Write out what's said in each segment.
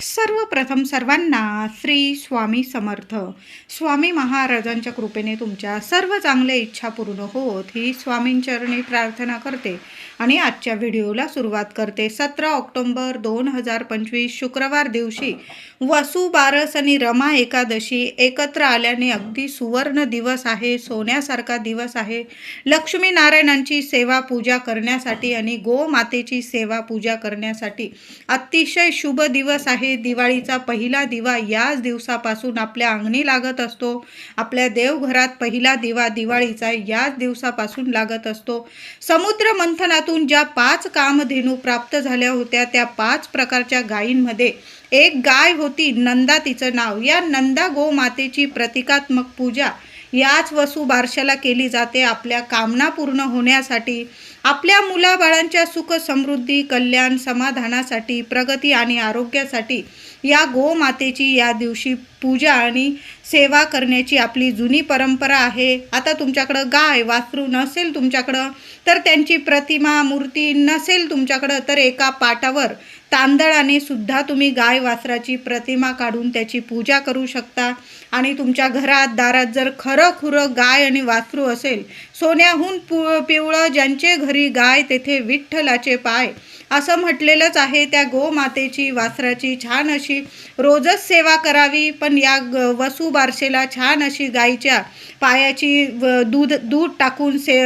सर्वप्रथम सर्वांना श्री स्वामी समर्थ. स्वामी महाराजांच्या कृपेने तुमच्या सर्व चांगल्या इच्छा पूर्ण होत ही स्वामींचरणी प्रार्थना करते आणि आजच्या व्हिडिओला सुरुवात करते. सतरा ऑक्टोंबर दोन हजार पंचवीस शुक्रवार दिवशी वसु बारस आणि रमा एकादशी एकत्र आल्याने अगदी सुवर्ण दिवस आहे सोन्यासारखा दिवस आहे. लक्ष्मी नारायणांची सेवा पूजा करण्यासाठी आणि गोमातेची सेवा पूजा करण्यासाठी अतिशय शुभ दिवस आहे. दिवाळीचा पहिला दिवा याच दिवसापासून आपल्या अंगणी लागत असतो. आपल्या देवघरात पहिला दिवा दिवाळीचा याच दिवसापासून लागत असतो. समुद्र मंथनातून ज्या पाच कामधेनू प्राप्त झाल्या होत्या त्या पाच प्रकारच्या गायींमध्ये एक गाय होती नंदा तिचं नाव. या नंदा गोमातेची प्रतिकात्मक पूजा याच वसू बारशाला केली जाते. आपल्या कामना पूर्ण होण्यासाठी आपल्या मुलाबाळांच्या सुख समृद्धी कल्याण समाधानासाठी प्रगती आणि आरोग्यासाठी या गोमातेची या दिवशी पूजा आणि सेवा करण्याची आपली जुनी परंपरा आहे. आता तुमच्याकडं गाय वासरू नसेल तुमच्याकडं तर त्यांची प्रतिमा मूर्ती नसेल तुमच्याकडं तर एका पाटावर तांदळाने सुद्धा तुम्ही गाय वासराची प्रतिमा काढून त्याची पूजा करू शकता. आणि तुमच्या घरात दारात जर खरं खुरं गाय आणि वासरू असेल सोन्याहून पु पिवळं ज्यांचे घरी गाय तेथे विठ्ठलाचे पाय असं म्हटलेलंच आहे त्या गोमातेची वासराची छान अशी रोजच सेवा करावी. पण या ग वसू बारशेला छान अशी गायीच्या पायाची व दूध दूध टाकून से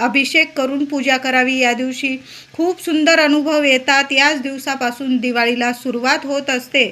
अभिषेक करून पूजा करावी. या दिवशी खूप सुंदर अनुभव येतात. याच दिवसापासून दिवाळीला सुरुवात होत असते.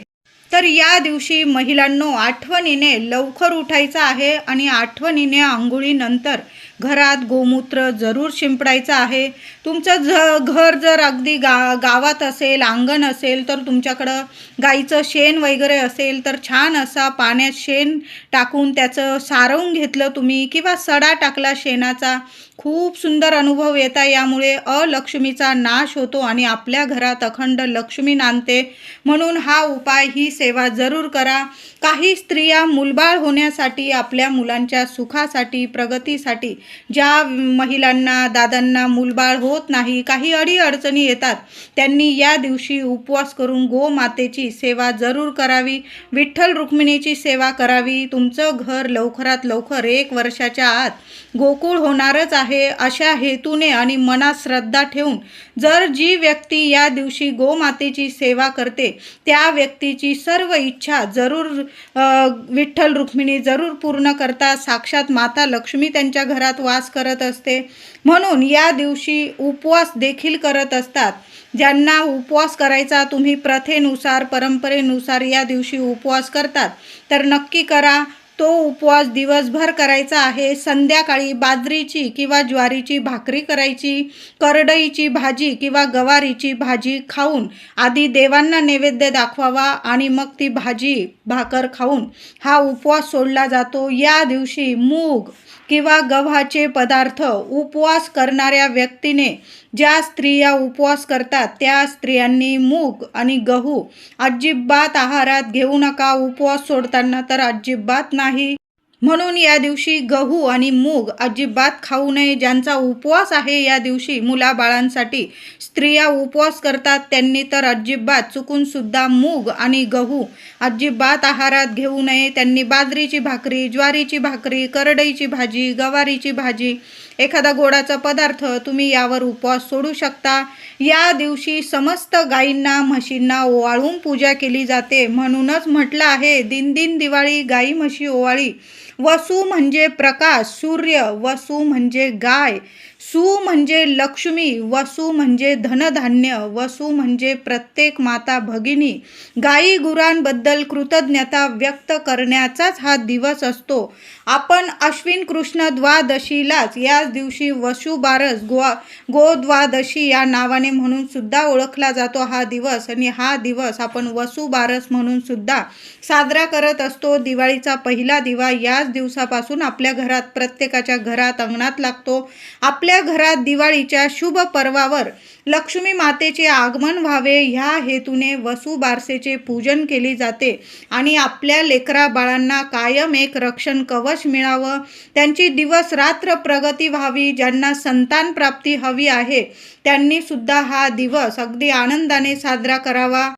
तर या दिवशी महिलांनो आठवणीने लवकर उठायचं आहे आणि आठवणीने आंघोळीनंतर घरात गोमूत्र जरूर शिंपडायचं आहे. तुमचं झ घर जर अगदी गा गावात असेल अंगण असेल तर तुमच्याकडं गाईचं शेण वगैरे असेल तर छान असा पाण्यात शेण टाकून त्याचं सारवून घेतलं तुम्ही किंवा सडा टाकला शेणाचा. खूप सुंदर अनुभव येता यामुळे अलक्ष्मीचा नाश होतो आणि आपल्या घरात अखंड लक्ष्मी नांदते. म्हणून हा उपाय ही सेवा जरूर करा. काही स्त्रिया मुलबाळ होण्यासाठी आपल्या मुलांच्या सुखासाठी प्रगतीसाठी ज्या महिलांना दादांना मूलबाळ होत नाही काही अडीअडचणी येतात त्यांनी या दिवशी उपवास करून गोमातेची सेवा जरूर करावी. विठ्ठल रुक्मिणीची सेवा करावी. तुमचं घर लवकरात लवकर एक वर्षाच्या आत गोकुळ होणारच आहे अशा हेतूने आणि मनात श्रद्धा ठेवून जर जी व्यक्ती या दिवशी गोमातेची सेवा करते त्या व्यक्तीची सर्व इच्छा जरूर विठ्ठल रुक्मिणी जरूर पूर्ण करता साक्षात माता लक्ष्मी त्यांच्या घरात वास करत असते. म्हणून या दिवशी उपवास देखील करत असतात. ज्यांना उपवास करायचा तुम्ही प्रथेनुसार परंपरेनुसार या दिवशी उपवास करतात. तर नक्की करा तो उपवास दिवसभर करायचा आहे. संध्याकाळी बाजरीची किंवा ज्वारीची भाकरी करायची करडईची भाजी किंवा गवारीची भाजी खाऊन आधी देवांना नैवेद्य दाखवावा आणि मग ती भाजी भाकर खाऊन हा उपवास सोडला जातो. या दिवशी मूग किंवा गव्हाचे पदार्थ उपवास करणाऱ्या व्यक्तीने ज्या स्त्रिया उपवास करतात त्या स्त्रियांनी मूग आणि गहू अजिबात आहारात घेऊ नका. उपवास सोडताना तर अजिबात नाही. म्हणून या दिवशी गहू आणि मूग अजिबात खाऊ नये ज्यांचा उपवास आहे या दिवशी मुलाबाळांसाठी. स्त्रिया उपवास करतात त्यांनी तर अजिबात चुकून सुद्धा मूग आणि गहू अजिबात आहारात घेऊ नये. त्यांनी बाजरीची भाकरी ज्वारीची भाकरी करडईची भाजी गवारीची भाजी एखादा गोडाचा पदार्थ तुम्ही यावर उपवास सोडू शकता. या दिवशी समस्त गायींना म्हशींना ओवाळून पूजा केली जाते. म्हणूनच म्हटलं आहे दिन दिन दिवाळी गाई म्हशी ओवाळी. वसू म्हणजे प्रकाश सूर्य. वसू म्हणजे गाय. सु म्हणजे लक्ष्मी वसू म्हणजे धनधान्य वसू म्हणजे प्रत्येक माता भगिनी. गाई गुरांबद्दल कृतज्ञता व्यक्त करण्याचाच हा दिवस असतो. आपण अश्विन कृष्ण द्वादशीलाच याच दिवशी वसुबारस गोवा गोद्वादशी या नावाने म्हणून सुद्धा ओळखला जातो हा दिवस. आणि हा दिवस आपण वसुबारस म्हणून सुद्धा साजरा करत असतो. दिवाळीचा पहिला दिवा याच दिवसापासून आपल्या घरात प्रत्येकाच्या घरात अंगणात लागतो. आपल्या घरात दिवाळीच्या शुभ पर्वावर लक्ष्मी मातेचे आगमन व्हावे ह्या हेतूने वसू बारसेचे पूजन केले जाते आणि आपल्या लेकरा बाळांना कायम एक रक्षण कवच मिळावं. त्यांची दिवस रात्र प्रगती व्हावी ज्यांना संतान प्राप्ती हवी आहे त्यांनी सुद्धा हा दिवस अगदी आनंदाने साजरा करावा.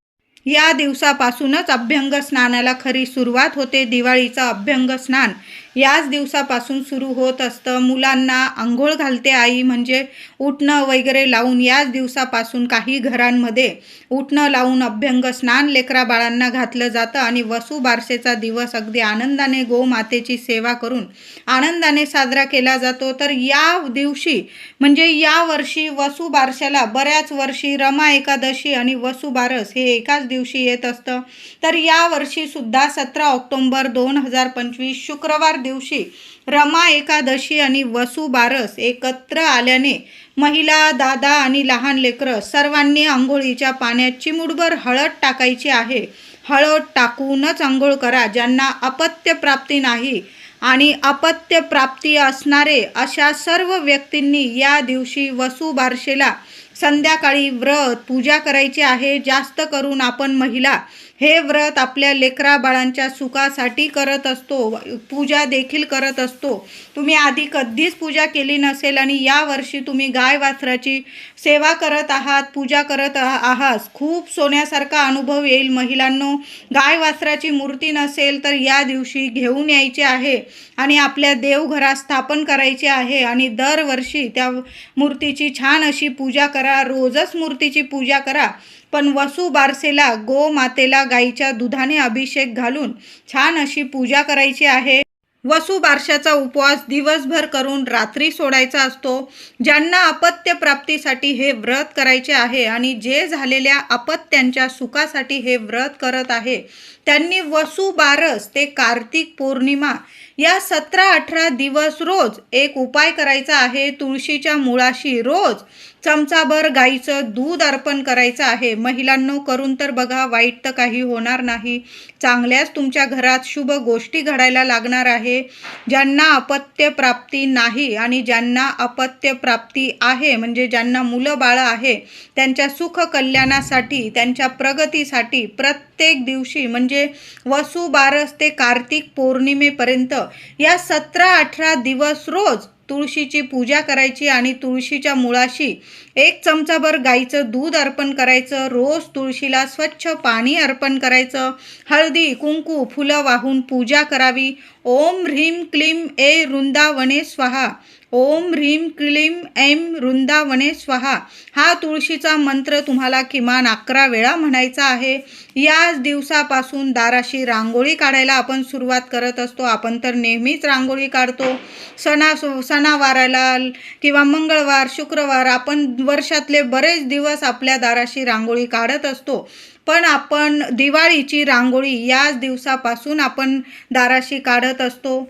या दिवसापासूनच अभ्यंग स्नानाला खरी सुरुवात होते. दिवाळीचं अभ्यंग स्नान याच दिवसापासून सुरू होत असतं. मुलांना आंघोळ घालते आई म्हणजे उठणं वगैरे लावून याच दिवसापासून काही घरांमध्ये उठणं लावून अभ्यंग स्नान लेकरा बाळांना घातलं जातं आणि वसू बारसेचा दिवस अगदी आनंदाने गोमातेची सेवा करून आनंदाने साजरा केला जातो. तर या दिवशी म्हणजे या वर्षी वसू बारशाला बऱ्याच वर्षी रमा एकादशी आणि वसू बारस हे एकाच दिवशी येत असतं. तर या वर्षी सुद्धा सतरा ऑक्टोंबर दोन हजार पंचवीस शुक्रवार दिवशी रमा एकादशी आणि वसू बारस एकत्र आल्याने महिला दादा आणि लहान लेकरं सर्वांनी आंघोळीच्या पाण्यात चिमुडभर हळद टाकायची आहे. हळद टाकूनच आंघोळ करा ज्यांना अपत्य प्राप्ती नाही आणि अपत्य प्राप्ती असणारे अशा सर्व व्यक्तींनी या दिवशी वसू बारशेला संध्याकाळी व्रत पूजा करायची आहे. जास्त करून आपण महिला हे व्रत आपल्या लेकरा बाळांच्या सुखासाठी करत असतो. पूजा देखील करत असतो. तुम्ही आधी कधीच पूजा केली नसेल आणि या वर्षी तुम्ही गाय वासराची सेवा करत आहात पूजा करत आहात. खूप सोन्यासारखा अनुभव येईल. महिलांनो गाय वासराची मूर्ती नसेल तर या दिवशी घेऊन यायची आहे आणि आपल्या देवघरात स्थापन करायचे आहे आणि दरवर्षी त्या मूर्तीची छान अशी पूजा करा. रोजच मूर्तीची पूजा करा. पण वसू बारसेला गो मातेला गाईच्या दुधाने अभिषेक घालून छान अशी पूजा करायची आहे. वसू बारशाचा उपवास दिवसभर करून रात्री सोडायचा असतो. ज्यांना अपत्य प्राप्तीसाठी हे व्रत करायचे आहे आणि जे झालेल्या अपत्यांच्या सुखासाठी हे व्रत करत आहे त्यांनी वसू बारस ते कार्तिक पौर्णिमा या सतरा अठरा दिवस रोज एक उपाय करायचा आहे. तुळशीच्या मुळाशी रोज चमचाभर गाईचं दूध अर्पण करायचं आहे. महिलांनो करून तर बघा वाईट तर काही होणार नाही. चांगल्याच तुमच्या घरात शुभ गोष्टी घडायला लागणार आहे. ज्यांना अपत्य प्राप्ती नाही आणि ज्यांना अपत्य प्राप्ती आहे म्हणजे ज्यांना मुलं बाळं आहे त्यांच्या सुख कल्याणासाठी त्यांच्या प्रगतीसाठी प्रत्येक दिवशी म्हणजे म्हणजे वसू बारस ते कार्तिक पौर्णिमेपर्यंत. या सतरा अठरा दिवस रोज तुळशीची पूजा करायची आणि तुळशीच्या मुळाशी एक चमचाभर गाईचं दूध अर्पण करायचं. रोज तुळशीला स्वच्छ पाणी अर्पण करायचं. हळदी कुंकू फुलं वाहून पूजा करावी. ओम ह्रीम क्लीम ए वृंदावने स्वाहा. ओम ह्रीम क्लीम ऐम वृंदावने स्वाहा. हा तुळशीचा मंत्र तुम्हाला किमान अकरा वेळा म्हणायचा आहे. याच दिवसापासून दाराशी रांगोळी काढायला आपण सुरुवात करत असतो. आपण तर नेहमीच रांगोळी काढतो. सणा सणावाराला किंवा मंगळवार शुक्रवार आपण वर्षातले बरेच दिवस आपल्या दाराशी रांगोळी काढत असतो. पण आपण दिवाळीची रांगोळी याच दिवसापासून आपण दाराशी काढत असतो.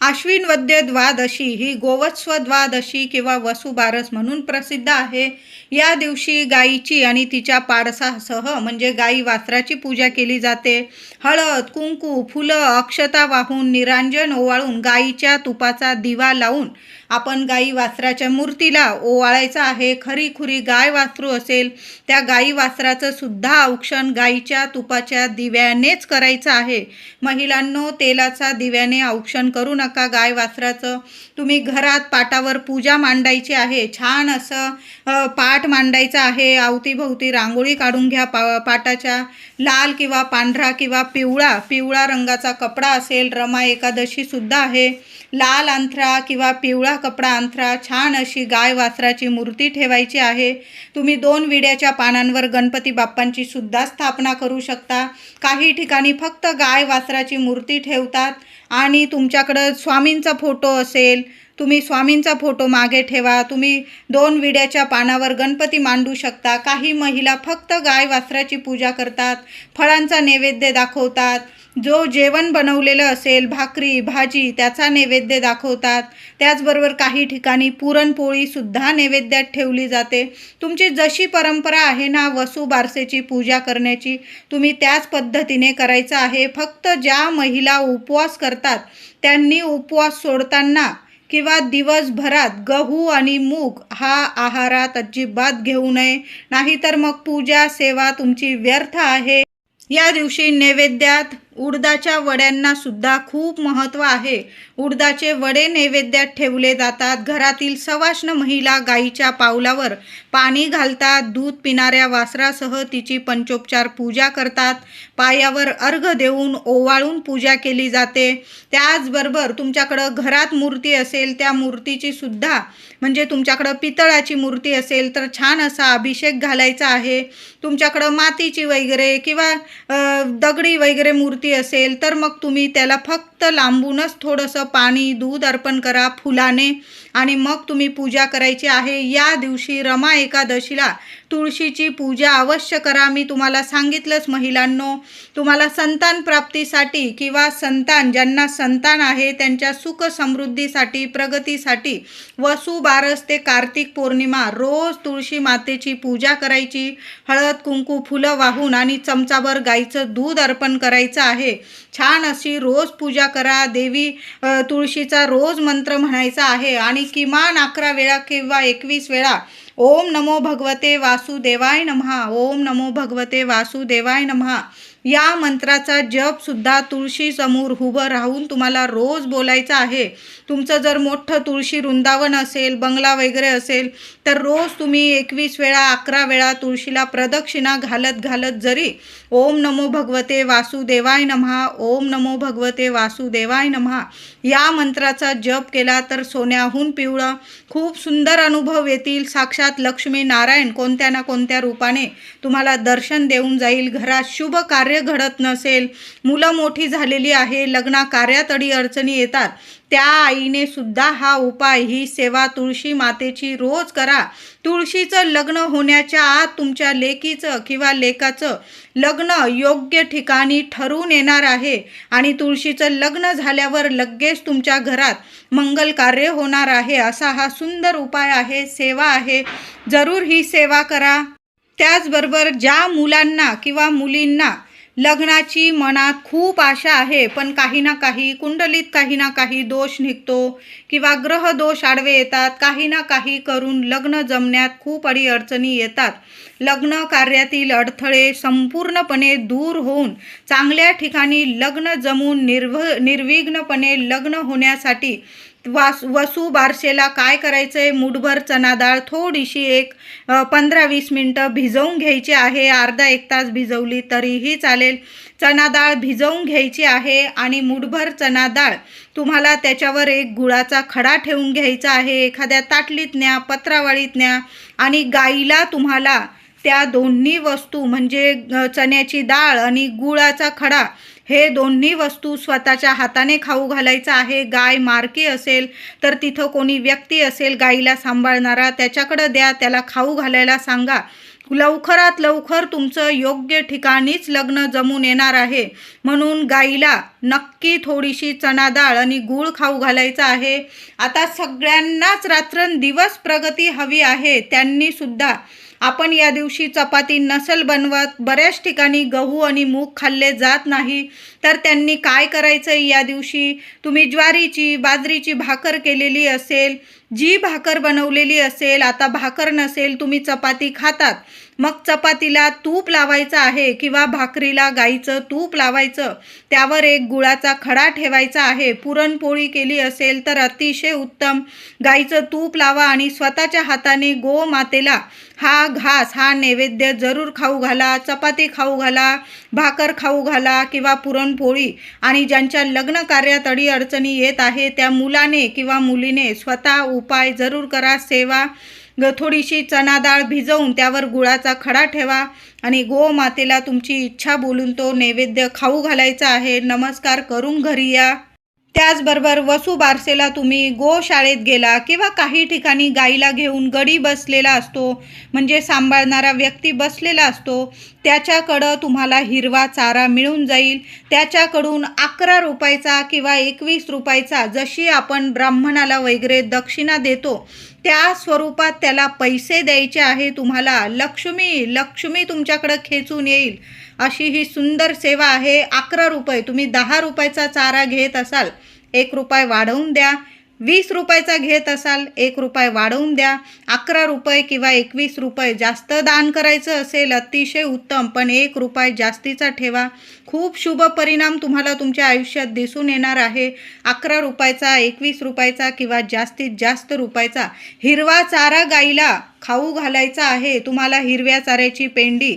आश्विन वद्य द्वादशी ही गोवत्स्व द्वादशी किंवा वसुबारस म्हणून प्रसिद्ध आहे. या दिवशी गायीची आणि तिच्या पाडसासह म्हणजे गाई वासराची पूजा केली जाते. हळद कुंकू फुलं अक्षता वाहून निरांजन ओवाळून गाईच्या तुपाचा दिवा लावून आपण गाई वासराच्या मूर्तीला ओवाळायचं आहे. खरी खुरी गाय वासरू असेल त्या गाई वासराचं सुद्धा औक्षण गाईच्या तुपाच्या दिव्यानेच करायचं आहे. महिलांनो तेलाचा दिव्याने औक्षण करू नका. गाय वासराचं तुम्ही घरात पाटावर पूजा मांडायची आहे. छान असं पाठ मांडायचं आहे. अवतीभोवती रांगोळी काढून घ्या पा पाटाच्या. लाल किंवा पांढरा किंवा पिवळा पिवळा रंगाचा कपडा असेल रमा एकादशीसुद्धा आहे. लाल अंथरा किंवा पिवळा कपडा अंथरा छान अशी गाय वासराची मूर्ती ठेवायची आहे. तुम्ही दोन विड्याच्या पानांवर गणपती बाप्पांची सुद्धा स्थापना करू शकता. काही ठिकाणी फक्त गाय वासराची मूर्ती ठेवतात. आणि तुमच्याकडं स्वामींचा फोटो असेल तुम्ही स्वामींचा फोटो मागे ठेवा तुम्ही दोन विड्याच्या पानावर गणपती मांडू शकता काही महिला फक्त गाय वासराची पूजा करतात फळांचा नैवेद्य दाखवतात जो जेवण बनवलेलं असेल भाकरी भाजी त्याचा नैवेद्य दाखवतात. त्याचबरोबर काही ठिकाणी पुरणपोळीसुद्धा नैवेद्यात ठेवली जाते. तुमची जशी परंपरा आहे ना वसू बारसेची पूजा करण्याची तुम्ही त्याच पद्धतीने करायचं आहे. फक्त ज्या महिला उपवास करतात त्यांनी उपवास सोडताना किंवा दिवसभरात गहू आणि मूग हा आहारात अजिबात घेऊ नये. नाहीतर मग पूजा सेवा तुमची व्यर्थ आहे. या दिवशी नैवेद्यात उडदाच्या वड्यांना सुद्धा खूप महत्त्व आहे. उडदाचे वडे नैवेद्यात ठेवले जातात. घरातील सवाष्ण महिला गाईच्या पावलावर पाणी घालतात. दूध पिणाऱ्या वासरासह तिची पंचोपचार पूजा करतात. पायावर अर्घ देऊन ओवाळून पूजा केली जाते. त्याचबरोबर तुमच्याकडं घरात मूर्ती असेल त्या मूर्तीची सुद्धा म्हणजे तुमच्याकडं पितळाची मूर्ती असेल तर छान असा अभिषेक घालायचा आहे. तुमच्याकडं मातीची वगैरे किंवा दगडी वगैरे मूर्ती असेल तर मग तुम्ही त्याला फक्त लांबूनच थोडंसं पाणी दूध अर्पण करा फुलाने. आणि मग तुम्ही पूजा करायची आहे. या दिवशी रमा एकादशीला तुळशीची पूजा अवश्य करा. मी तुम्हाला सांगितलंच महिलांनो तुम्हाला संतान प्राप्तीसाठी किंवा संतान ज्यांना संतान आहे त्यांच्या सुख समृद्धीसाठी प्रगतीसाठी वसू बारस ते कार्तिक पौर्णिमा रोज तुळशी मातेची पूजा करायची. हळद कुंकू फुलं वाहून आणि चमचाभर गाईचं दूध अर्पण करायचं आहे. छान अशी रोज पूजा करा देवी तुळशीचा रोज मंत्र म्हणायचा आहे आणि किमान अकरा वेळा किंवा एकवीस वेळा ओम नमो भगवते वासुदेवाय नमहा ओम नमो भगवते वासुदेवाय नमहा. या मंत्राचा जप सुद्धा तुळशी समोर उभं राहून तुम्हाला रोज बोलायचं आहे. तुमचं जर मोठं तुळशी वृंदावन असेल बंगला वगैरे असेल तर रोज तुम्ही एकवीस वेळा अकरा वेळा तुळशीला प्रदक्षिणा घालत घालत जरी ओम नमो भगवते वासुदेवाय नमहा ओम नमो भगवते वासुदेवाय नमहा या मंत्राचा जप केला तर सोन्याहून पिवळं खूप सुंदर अनुभव येतील. साक्षात लक्ष्मी नारायण कोणत्या ना कोणत्या रूपाने तुम्हाला दर्शन देऊन जाईल. घरात शुभ कार्य घडत नसेल मुलं मोठी झालेली आहे लग्ना कार्यात अडी अडचणी येतात त्या आईने सुद्धा हा उपाय ही सेवा तुळशी मातेची रोज करा. तुळशीचं लग्न होण्याच्या आत तुमच्या लेकीचं किंवा लेकाचं लग्न योग्य ठिकाणी ठरून येणार आहे आणि तुळशीचं लग्न झाल्यावर लगेच तुमच्या घरात मंगल कार्य होणार आहे असा हा सुंदर उपाय आहे सेवा आहे. जरूर ही सेवा करा. त्याचबरोबर ज्या मुलांना किंवा मुलींना लग्नाची मनात खूप आशा आहे पण काही ना काही कुंडलीत काही ना काही दोष निघतो किंवा ग्रह दोष आडवे येतात. काही ना काही करून लग्न जमण्यात खूप अडी अडचणी येतात. लग्न कार्यातील अडथळे संपूर्णपणे दूर होऊन चांगल्या ठिकाणी लग्न जमून निर्भ निर्विघ्नपणे लग्न होण्यासाठी वास वसू बारशेला काय करायचं आहे मुठभर चना डाळ थोडीशी एक पंधरा वीस मिनटं भिजवून घ्यायची आहे. अर्धा एक तास भिजवली तरीही चालेल. चना डाळ भिजवून घ्यायची आहे आणि मुठभर चना डाळ तुम्हाला त्याच्यावर एक गुळाचा खडा ठेवून घ्यायचा आहे. एखाद्या ताटलीत न्या पत्रावळीत न्या आणि गाईला तुम्हाला त्या दोन्ही वस्तू म्हणजे चण्याची डाळ आणि गुळाचा खडा हे दोन्ही वस्तू स्वतःच्या हाताने खाऊ घालायचं आहे. गाय मारकी असेल तर तिथं कोणी व्यक्ती असेल गाईला सांभाळणारा त्याच्याकडं द्या त्याला खाऊ घालायला सांगा. लवकरात लवकर तुमचं योग्य ठिकाणीच लग्न जमून येणार आहे. म्हणून गाईला नक्की थोडीशी चणा डाळ आणि गूळ खाऊ घालायचा आहे. आता सगळ्यांनाच रात्रंदिवस प्रगती हवी आहे. त्यांनीसुद्धा आपण या दिवशी चपाती नसल बनवत बऱ्याच ठिकाणी गहू आणि मूग खाल्ले जात नाही. तर त्यांनी काय करायचं या दिवशी? तुम्ही ज्वारीची बाजरीची भाकर केलेली असेल जी भाकर बनवलेली असेल आता भाकर नसेल तुम्ही चपाती खातात. मग चपातीला तूप लावायचं आहे किंवा भाकरीला गाईचं तूप लावायचं त्यावर एक गुळाचा खडा ठेवायचा आहे पुरणपोळी केली असेल तर अतिशय उत्तम. गाईचं तूप लावा आणि स्वतःच्या हाताने गोमातेला हा घास हा नैवेद्य जरूर खाऊ घाला चपाती खाऊ घाला भाकर खाऊ घाला किंवा पुरणपोळी. आणि ज्यांच्या लग्न कार्यात अडी अडचणी येत आहे त्या मुलाने किंवा मुलीने स्वतः उपाय जरूर करा सेवा ग थोडीशी चणा डाळ भिजवून त्यावर गुळाचा खडा ठेवा आणि गोमातेला तुमची इच्छा बोलून तो नैवेद्य खाऊ घालायचा आहे. नमस्कार करून घरी या. त्याचबरोबर वसू बारसेला तुम्ही गोशाळेत गेला किंवा काही ठिकाणी गाईला घेऊन गडी बसलेला असतो म्हणजे सांभाळणारा व्यक्ती बसलेला असतो त्याच्याकडं तुम्हाला हिरवा चारा मिळून जाईल. त्याच्याकडून अकरा रुपयाचा किंवा एकवीस रुपयाचा जशी आपण ब्राह्मणाला वगैरे दक्षिणा देतो त्या स्वरूपात त्याला पैसे द्यायचे आहे तुम्हाला. लक्ष्मी लक्ष्मी तुमच्याकडं खेचून येईल. अशी ही सुंदर सेवा आहे. अकरा रुपये तुम्ही दहा रुपयाचा चारा घेत असाल एक रुपये वाढवून द्या. वीस रुपयाचा घेत असाल एक रुपये वाढवून द्या. अकरा रुपये किंवा एकवीस रुपये जास्त दान करायचं असेल अतिशय उत्तम. पण एक रुपये जास्तीचा ठेवा. खूप शुभ परिणाम तुम्हाला तुमच्या आयुष्यात दिसून येणार आहे. अकरा रुपयाचा एकवीस रुपयाचा किंवा जास्तीत जास्त रुपयाचा हिरवा चारा गाईला खाऊ घालायचा आहे तुम्हाला हिरव्या चाऱ्याची पेंडी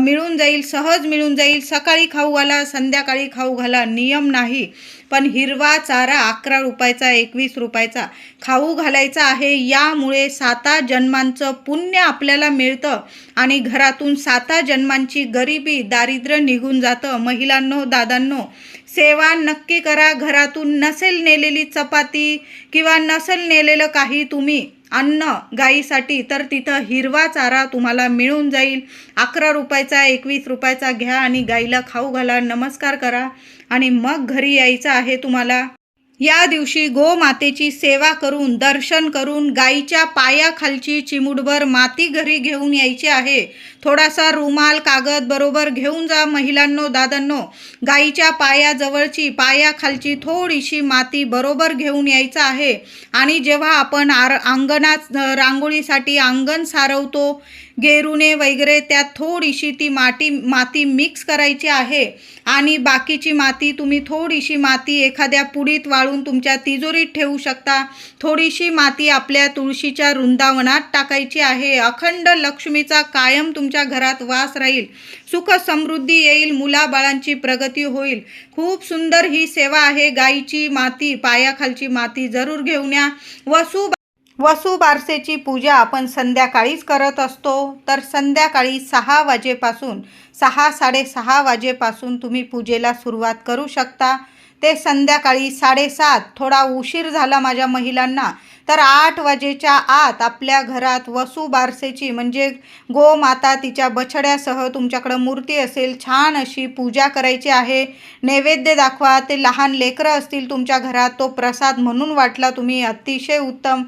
मिळून जाईल सहज मिळून जाईल. सकाळी खाऊ घाला संध्याकाळी खाऊ घाला नियम नाही. पण हिरवा चारा अकरा रुपयाचा एकवीस रुपयाचा खाऊ घालायचा आहे. यामुळे साता जन्मांचं पुण्य आपल्याला मिळतं आणि घरातून साता जन्मांची गरिबी दारिद्र्य निघून जातं. महिलांनो दादांनो सेवा नक्की करा. घरातून नसेल नेलेली चपाती किंवा नसेल नेलेलं काही तुम्ही अन्न गाईसाठी तर तिथं हिरवा चारा तुम्हाला मिळून जाईल. अकरा रुपयाचा एकवीस रुपयाचा घ्या आणि गाईला खाऊ घाला. नमस्कार करा आणि मग घरी यायचं आहे तुम्हाला. या दिवशी गोमातेची सेवा करून दर्शन करून गाईच्या पायाखालची चिमुडभर माती घरी घेऊन यायची आहे. थोडासा रुमाल कागद बरोबर घेऊन जा महिलांनो दादांनो. गाईच्या पायाजवळची पायाखालची थोडीशी माती बरोबर घेऊन यायचं आहे. आणि जेव्हा आपण आर अंगणात रांगोळीसाठी अंगण सारवतो गेरुने वगैरे त्यात थोडीशी ती माती माती मिक्स करायची आहे. आणि बाकीची माती तुम्ही थोडीशी माती एखाद्या पुडीत वाळून तुमच्या तिजोरीत ठेवू शकता. थोडीशी माती आपल्या तुळशीच्या वृंदावनात टाकायची आहे. अखंड लक्ष्मीचा कायम तुमच्या घरात वास राहील. सुख समृद्धी येईल मुलाबाळांची प्रगती होईल. खूप सुंदर ही सेवा आहे. गाईची माती पायाखालची माती जरूर घेऊन या. वसू वसू बारसेची पूजा आपण संध्याकाळीच करत असतो. तर संध्याकाळी सहा वाजेपासून सहा साडेसहा वाजेपासून तुम्ही पूजेला सुरुवात करू शकता. ते संध्याकाळी साडेसात थोडा उशीर झाला माझ्या महिलांना. तर आठ वाजेच्या आत आपल्या घरात वसू बारसेची म्हणजे गोमाता तिच्या बछड्यासह तुमच्याकडं मूर्ती असेल छान अशी पूजा करायची आहे. नैवेद्य दाखवा ते लहान लेकरं असतील तुमच्या घरात तो प्रसाद म्हणून वाटला तुम्ही अतिशय उत्तम.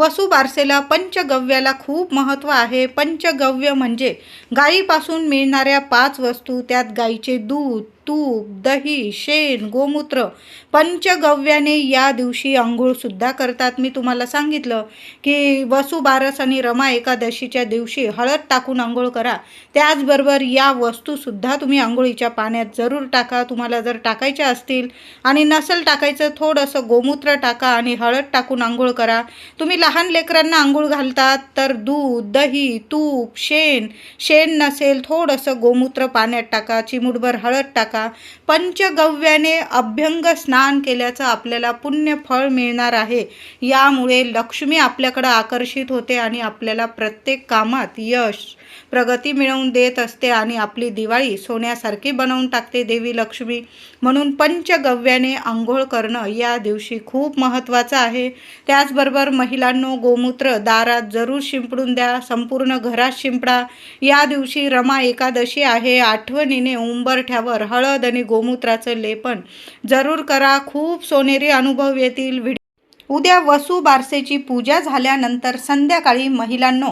वसुबारसेला पंचगव्याला खूप महत्त्व आहे. पंचगव्य म्हणजे गाईपासून मिळणाऱ्या पाच वस्तू त्यात गाईचे दूध तूप दही शेण गोमूत्र पंचगव्याने या दिवशी आंघोळसुद्धा करतात. मी तुम्हाला सांगितलं की वसुबारस आणि रमा एकादशीच्या दिवशी हळद टाकून आंघोळ करा. त्याचबरोबर या वस्तूसुद्धा तुम्ही आंघोळीच्या पाण्यात जरूर टाका. तुम्हाला जर टाकायच्या असतील आणि नसेल टाकायचं थोडंसं गोमूत्र टाका आणि हळद टाकून आंघोळ करा. तुम्ही लहान लेकरांना आंघोळ घालतात तर दूध दही तूप शेण शेण नसेल थोडंसं गोमूत्र पाण्यात टाका. चिमुटभर हळद टाका. टाका पंचगव्याने अभ्यंग स्नान केल्याचं आपल्याला पुण्य फळ मिळणार आहे. यामुळे लक्ष्मी आपल्याकडं आकर्षित होते आणि आपल्याला प्रत्येक कामात यश प्रगती मिळवून देत असते आणि आपली दिवाळी सोन्यासारखी बनवून टाकते देवी लक्ष्मी. म्हणून पंचगव्याने आंघोळ करणं या दिवशी खूप महत्त्वाचं आहे. त्याचबरोबर महिलांनो गोमूत्र दारात जरूर शिंपडून द्या संपूर्ण घरात शिंपडा. या दिवशी रमा एकादशी आहे. आठवणीने उंबरठ्यावर हळद आणि गो गोमूत्राचं लेपन जरूर करा. खूप सोनेरी अनुभव येतील उद्या वसू बारसेची पूजा झाल्यानंतर संध्याकाळी महिलांनो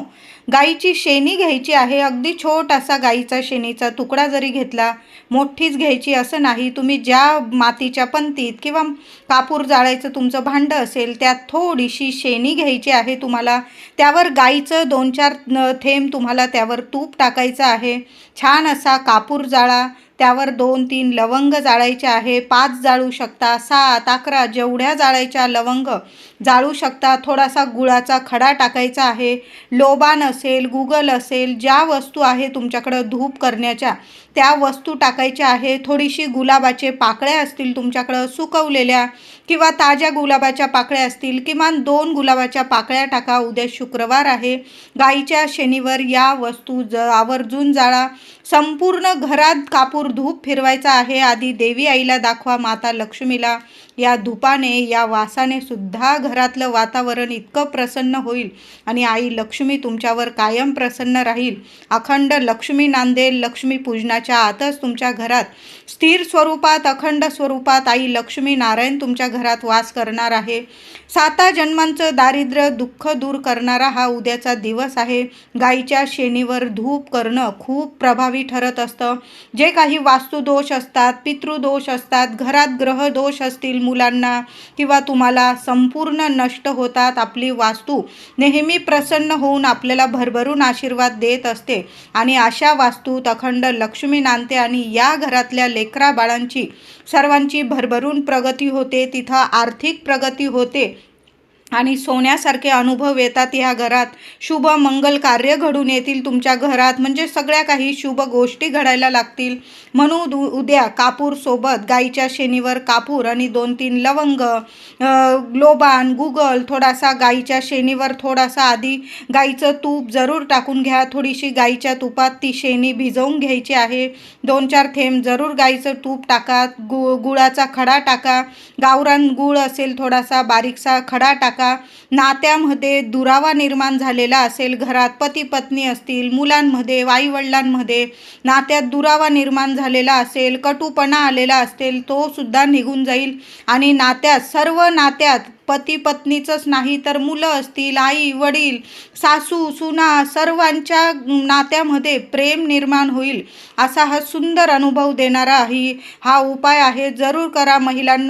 गाईची शेणी घ्यायची आहे. अगदी छोटासा गाईचा शेणीचा तुकडा जरी घेतला मोठीच घ्यायची असं नाही. तुम्ही ज्या मातीच्या पंतीत किंवा कापूर जाळायचं तुमचं भांडं असेल त्यात थोडीशी शेणी घ्यायची आहे तुम्हाला. त्यावर गाईचं दोन चार थेंब तुम्हाला त्यावर तूप टाकायचं आहे. छान असा कापूर जाळा त्यावर दोन तीन लवंग जाळायचे आहे. पाच जाळू शकता. सात अकरा जेवढ्या जाळायच्या लवंग जाळू शकता. थोडासा गुळाचा खडा टाकायचा आहे. लोबान असेल गुगल असेल ज्या वस्तू आहे तुमच्याकडं धूप करण्याच्या त्या वस्तू टाकायच्या आहे. थोडीशी गुलाबाचे पाकळ्या असतील तुमच्याकडं सुकवलेल्या किंवा ताज्या गुलाबाच्या पाकळ्या असतील किमान दोन गुलाबाच्या पाकळ्या टाका. उद्या शुक्रवार आहे. गाईच्या शेणीवर या वस्तू ज आवर्जून जाळा. संपूर्ण घरात कापूर धूप फिरवायचा आहे. आधी देवी आईला दाखवा माता लक्ष्मीला. या धुपाने या वासाने सुद्धा घरातलं वातावरण इतकं प्रसन्न होईल. आणि आई लक्ष्मी तुमच्यावर कायम प्रसन्न राहील. अखंड लक्ष्मी नांदेल लक्ष्मी पूजनाच्या आतच तुमच्या घरात स्थिर स्वरूपात अखंड स्वरूपात आई लक्ष्मी नारायण तुमच्या घरात वास करणार आहे. साता जन्मांचं दारिद्र्य दुःख दूर करणारा हा उद्याचा दिवस आहे. गाईच्या शेणीवर धूप करणं खूप प्रभावी ठरत असतं. जे काही वास्तुदोष असतात पितृदोष असतात घरात ग्रहदोष असतील मुलांना किंवा तुम्हाला संपूर्ण नष्ट होतात आपली वास्तू नेहमी प्रसन्न होऊन आपल्याला भरभरून आशीर्वाद देत असते. आणि अशा वास्तूत अखंड लक्ष्मी नांदते आणि या घरातल्या लेकरा बाळांची सर्वांची भरभरून प्रगती होते तिथं आर्थिक प्रगती होते. आणि सोन्यासारखे अनुभव येतात ह्या घरात. शुभ मंगल कार्य घडून येतील तुमच्या घरात. म्हणजे सगळ्या काही शुभ गोष्टी घडायला लागतील. म्हणून उ- उद्या कापूर सोबत गाईच्या शेणीवर कापूर आणि दोन तीन लवंग ग्लोबान लोबान गुगल थोडासा गाईच्या शेणीवर थोडासा आधी गाईचं तूप जरूर टाकून घ्या. थोडीशी गाईच्या तुपात ती शेणी भिजवून घ्यायची आहे. दोन चार थेंब जरूर गाईचं तूप टाका. गु गुळाचा खडा टाका. गावरान गुळ असेल थोडासा बारीकसा खडा टाका. नात्यामध्ये दुरावा निर्माण झालेला असेल घरात पती पत्नी असतील मुलांमध्ये आईवडिलांमध्ये नात्यात दुरावा निर्माण झालेला असेल कटुपणा आलेला असेल तो सुद्धा निघून जाईल. आणि नात्यात सर्व नात्यात पती पत्नीचंच नाही तर मुलं असतील आई वडील सासू सुना सर्वांच्या नात्यामध्ये प्रेम निर्माण होईल असा हा सुंदर अनुभव देणारा ही हा उपाय आहे. जरूर करा महिलांना.